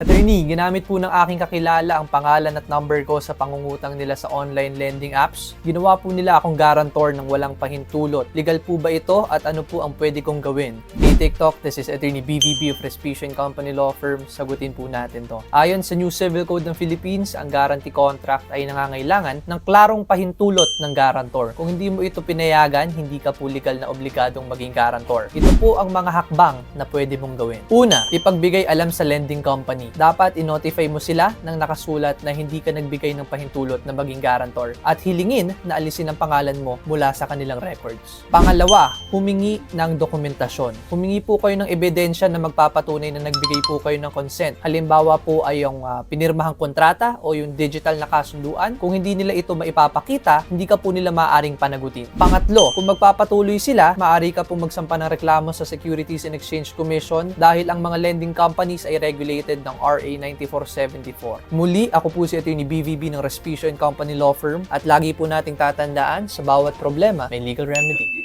Attorney, ginamit po ng aking kakilala ang pangalan at number ko sa pangungutang nila sa online lending apps. Ginawa po nila akong garantor ng walang pahintulot. Legal po ba ito at ano po ang pwede kong gawin? Hey TikTok, this is Attorney BVB of Respicio Company Law Firm. Sagutin po natin to. Ayon sa New Civil Code ng Philippines, ang guarantee contract ay nangangailangan ng klarong pahintulot ng garantor. Kung hindi mo ito pinayagan, hindi ka po legal na obligadong maging garantor. Ito po ang mga hakbang na pwede mong gawin. Una, ipagbigay alam sa lending company. Dapat i-notify mo sila ng nakasulat na hindi ka nagbigay ng pahintulot na maging garantor at hilingin na alisin ang pangalan mo mula sa kanilang records. Pangalawa, humingi ng dokumentasyon. Humingi po kayo ng ebidensya na magpapatunay na nagbigay po kayo ng consent. Halimbawa po ay yung ah, pinirmahang kontrata o yung digital na kasunduan. Kung hindi nila ito maipapakita, hindi ka po nila maaaring panagutin. Pangatlo, kung magpapatuloy sila, maaari ka po magsampa ng reklamo sa Securities and Exchange Commission dahil ang mga lending companies ay regulated ng RA 9474. Muli, ako po si Attorney BVB ng Respicio and Company Law Firm at lagi po nating tatandaan sa bawat problema may legal remedy.